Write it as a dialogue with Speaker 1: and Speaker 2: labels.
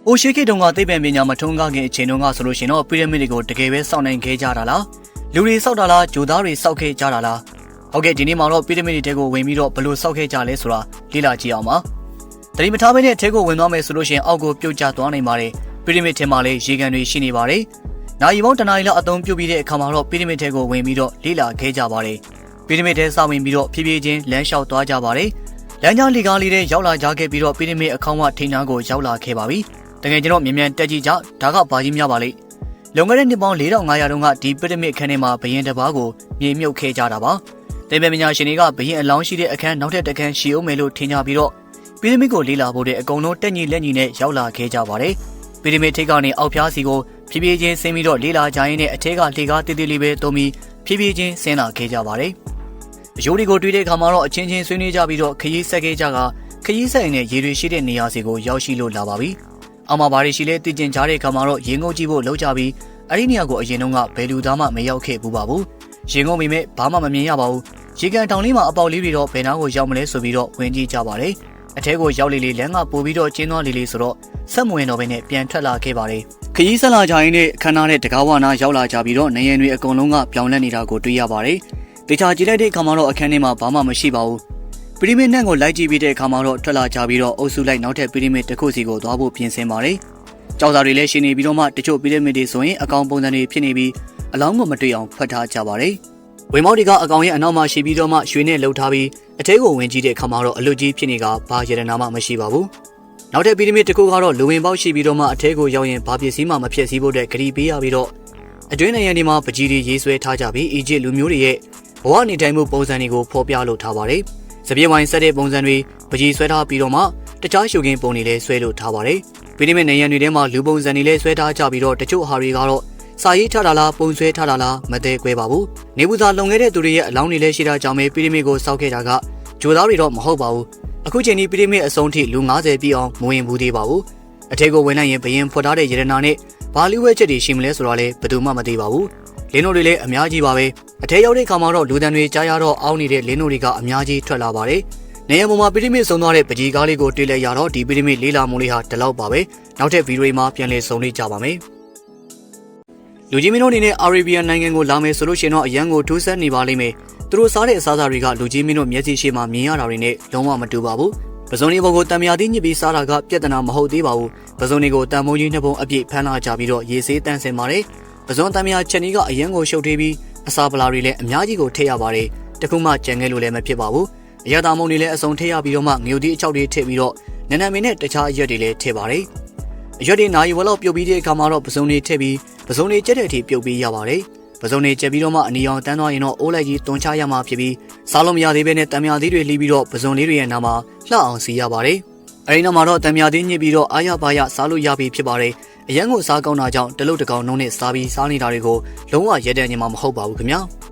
Speaker 1: ။အိုရှိခေတုံကသိပ္ပံပညာမထွန်းကားခင်အချိန်တုန်းကဆိုလို့ရှိရင်တော့ပီရမစ်တွေကိုတကယ်ပဲစောင့်နိုင်ခဲ့ကြတာလား။လူတွေစောက်တာလားဂျိုသားတွေစောက်ခဲ့ကြတာလား။ဟုတ်ကဲ့ဒီနေ့မှာတော့ပီရမစ်တွေတဲကိုဝင်ပြီးတော့ဘယ်လိုစောက်ခဲ့ကြလဲဆိုတာလေ့လာကြည့်အောင်ပါ။တတိမထားမင်းနဲ့ထဲကိုဝင်သွားမယ်ဆိုလို့ရှိရင်အောက်ကိုပြုတ်ကျသွားနိုင်ပါတယ်။ပီရမစ်ထဲမှာလည်းရေကန်တွေရှိနေပါတယ်။နိုင်ပေါင်းတနားရီလောက်အသုံးပြုပြီးတဲ့အခါမှာတော့ပီရမစ်ထဲကိုဝင်ပြီးတော့လေ့လာခဲ့ကြပါတယ်။ပီရမစ်ထဲစဝင်ပြီးတော့ဖြည်းဖြည်းချင်းလမ်းလျှောက်သွားကြပါတယ်။လမ်းကြားလီကားလေးတဲ့ရောက်လာကြခဲ့ပြီးတော့ပီရမစ်အခေါင်းကထိန်းနာကိုရောက်လာခဲ့ပါပြီ။ တကယ်ကျွန်တော်မြန်မြန်တက်ကြည့်ကြဒါကဘာကြီးများပါလိမ့်။လွန်ခဲ့တဲ့နှစ်ပေါင်း4500တုန်းကဒီပီရမစ်အခန်းထဲမှာဘရင်တစ်ပါးကိုမြေမြုပ်ခဲ့ကြတာပါ။တေဘယ်ပညာရှင်တွေကဘရင်အလောင်းရှိတဲ့အခန်းနောက်ထပ်တစ်ခန်းရှိအောင်မယ်လို့ထင်ကြပြီးတော့ပီရမစ်ကိုလေ့လာဖို့တဲ့အကုန်လုံးတက်ညီလက်ညီနဲ့ရောက်လာခဲ့ကြပါတယ်။ပီရမစ်ထိပ်ကနေအောက်ဖျားစီကိုဖြည်းဖြည်းချင်းဆင်းပြီးတော့လေ့လာကြရင်းနဲ့အထက်ကလေကားတေးသေးလေးပဲတုံးပြီးဖြည်းဖြည်းချင်းဆင်းလာခဲ့ကြပါတယ်။အယိုးတွေကိုတွေးတဲ့အခါမှာတော့အချင်းချင်းဆွေးနွေးကြပြီးတော့ခရီးဆက်ခဲ့ကြကခရီးဆက်ရင်လည်းရေတွေရှိတဲ့နေရာစီကိုရောက်ရှိလို့လာပါပြီ။ အောက်မှာဘာတွေရှိလဲသိကျင်ကြတဲ့အခါမှာတော့ရေငုပ်ကြည့်ဖို့လှုပ်ကြပြီးအဲ့ဒီနေရာကိုအရင်တုန်းကဘယ်လူသားမှမရောက်ခဲ့ဘူးပါဘူး။ရေငုပ်မိမဲ့ဘာမှမမြင်ရပါဘူး။ရေကန်တောင်လေးမှာအပေါက်လေးတွေတော့ဘယ်နားကိုရောက်မလဲဆိုပြီးတော့ဝင်ကြည့်ကြပါတယ်။အထဲကိုရောက်လေလေလမ်းကပို့ပြီးတော့ကျင်းသွားလေလေဆိုတော့ဆက်မဝင်တော့ဘဲနဲ့ပြန်ထွက်လာခဲ့ပါတယ်။ခရီးဆက်လာကြရင်နဲ့ခန္ဓာနဲ့တကားဝနာရောက်လာကြပြီးတော့နေရံတွေအကုန်လုံးကပြောင်းလဲနေတာကိုတွေ့ရပါတယ်။တေချာကြည့်လိုက်တဲ့အခါမှာတော့အခန်းထဲမှာဘာမှမရှိပါဘူး။ ပီရမစ်နဲ့ကိုလိုက်ကြည့်ပြီးတဲ့အခါမှာတော့ထွက်လာကြပြီးတော့အုပ်စုလိုက်နောက်ထပ်ပီရမစ်တစ်ခုစီကိုသွားဖို့ပြင်ဆင်ပါတယ်။ကြောက်စာတွေလည်းရှင်နေပြီးတော့မှတချို့ပီရမစ်တွေဆိုရင်အကောင်ပုံစံတွေဖြစ်နေပြီးအလောင်းကိုမတွေ့အောင်ဖတ်ထားကြပါတယ်။ဝေမောက်တွေကအကောင်ရဲ့အနောက်မှာရှိပြီးတော့မှရွှေနဲ့လှုပ်ထားပြီးအထဲကိုဝင်ကြည့်တဲ့အခါမှာတော့အလွတ်ကြီးဖြစ်နေကဘာရတနာမှမရှိပါဘူး။နောက်ထပ်ပီရမစ်တစ်ခုကတော့လူဝင်ပေါက်ရှိပြီးတော့မှအထဲကိုရောက်ရင်ဘာပစ္စည်းမှမဖြစ်စည်းဖို့တဲ့ဂရီပေးရပြီးတော့အတွင်းနိုင်ငံဒီမှာပကြီးတွေရေးဆွဲထားကြပြီးအီဂျစ်လူမျိုးတွေရဲ့ဘဝနေထိုင်မှုပုံစံတွေကိုဖော်ပြလိုထားပါတယ်။ စပြေးဝိုင်းဆက်တဲ့ပုံစံတွေပကြီးဆွဲထားပြီးတော့မှတခြားရှုခင်းပုံတွေလည်းဆွဲလို့ထားပါတယ်။ပီရမစ်နိုင်ငံတွေထဲမှာလူပုံစံတွေလည်းဆွဲထားကြပြီးတော့တချို့ဟာတွေကတော့စာရေးထားတာလားပုံဆွဲထားတာလားမသေးကွဲပါဘူး။နေဘူးသားလုံခဲ့တဲ့သူတွေရဲ့အလောင်းတွေလည်းရှိတာကြောင့်ပဲပီရမစ်ကိုစောက်ခဲ့တာကဂျိုသားတွေတော့မဟုတ်ပါဘူး။အခုချိန်ဒီပီရမစ်အစုံထိလူ90ပြည့်အောင်မဝင်ဘူးသေးပါဘူး။အထက်ကိုဝင်လိုက်ရင်ဘရင်ဖွက်ထားတဲ့ရတနာနဲ့ဘာလီဝဲချက်တွေရှိမလဲဆိုတော့လည်းဘယ်သူမှမသိပါဘူး။လင်းတို့တွေလည်းအများကြီးပါပဲ။ အထက်ရောက်တဲ့ခါမှာတော့လူတန်တွေကြားရတော့အောင်းနေတဲ့လင်းတို့တွေကအများကြီးထွက်လာပါတယ်။နေရပေါ်မှာပီရမစ်ဆုံးသွားတဲ့ပကြီးကားလေးကိုတွေ့လဲရတော့ဒီပီရမစ်လေးလာမှုလေးဟာဒီလောက်ပါပဲ။နောက်ထပ်ဗီဒီယိုမှာပြန်လည်ဆုံလေးကြပါမယ်။လူကြီးမင်းတို့အနေနဲ့အာရေဗီယန်နိုင်ငံကိုလာမယ်ဆိုလို့ရှိရင်တော့အရန်ကိုထူးဆန်းနေပါလိမ့်မယ်။သူတို့စားတဲ့အစားအစာတွေကလူကြီးမင်းတို့မျက်စိရှိမှမြင်ရတာတွေနဲ့လုံးဝမတူပါဘူး။ပဇွန်ဒီဘုံကိုတံမြာသီးညစ်ပြီးစားတာကပြဿနာမဟုတ်သေးပါဘူး။ပဇွန်ဒီကိုတံမိုးကြီးနှစ်ပုံအပြည့်ဖမ်းလာကြပြီးတော့ရေဆေးတန်းစင်ပါတယ်။ပဇွန်တံမြာချက်နီးကအရန်ကိုရှုပ်ထွေးပြီး အစာပလာတွေလည်းအများကြီးကိုထည့်ရပါတယ်။တခုမှကြံခဲ့လို့လည်းမဖြစ်ပါဘူး။အရသာမုံတွေလည်းအစုံထည့်ရပြီးတော့မှငြိုသီးအချောက်တွေထည့်ပြီးတော့နနမင်းနဲ့တခြားအရွက်တွေလည်းထည့်ပါတယ်။အရွက်တွေနာရီဝက်လောက်ပြုတ်ပြီးတဲ့အခါမှာတော့ပဇွန်တွေထည့်ပြီးပစုံတွေကျက်တဲ့အထိပြုတ်ပေးရပါတယ်။ပစုံတွေကျက်ပြီးတော့မှအနီအောင်တန်းသွားရင်တော့အိုးလိုက်ကြီးတွန်ချရမှာဖြစ်ပြီးစားလို့မရသေးဘဲနဲ့တံမြာသေးတွေလှီးပြီးတော့ပစုံလေးတွေရဲ့နာမှာလှအောင်စီရပါတယ်။အဲဒီနောက်မှာတော့တံမြာသေးညစ်ပြီးတော့အာရပါရစားလို့ရပြီဖြစ်ပါတယ်။ အရန်ကိုစားကောင်းတာကြောင့်တလုတ်တကောင်နှုံးနဲ့စားပြီးစားနေတာတွေကိုလုံးဝရဲတဲ့ညမှာမဟုတ်ပါဘူးခင်ဗျာ။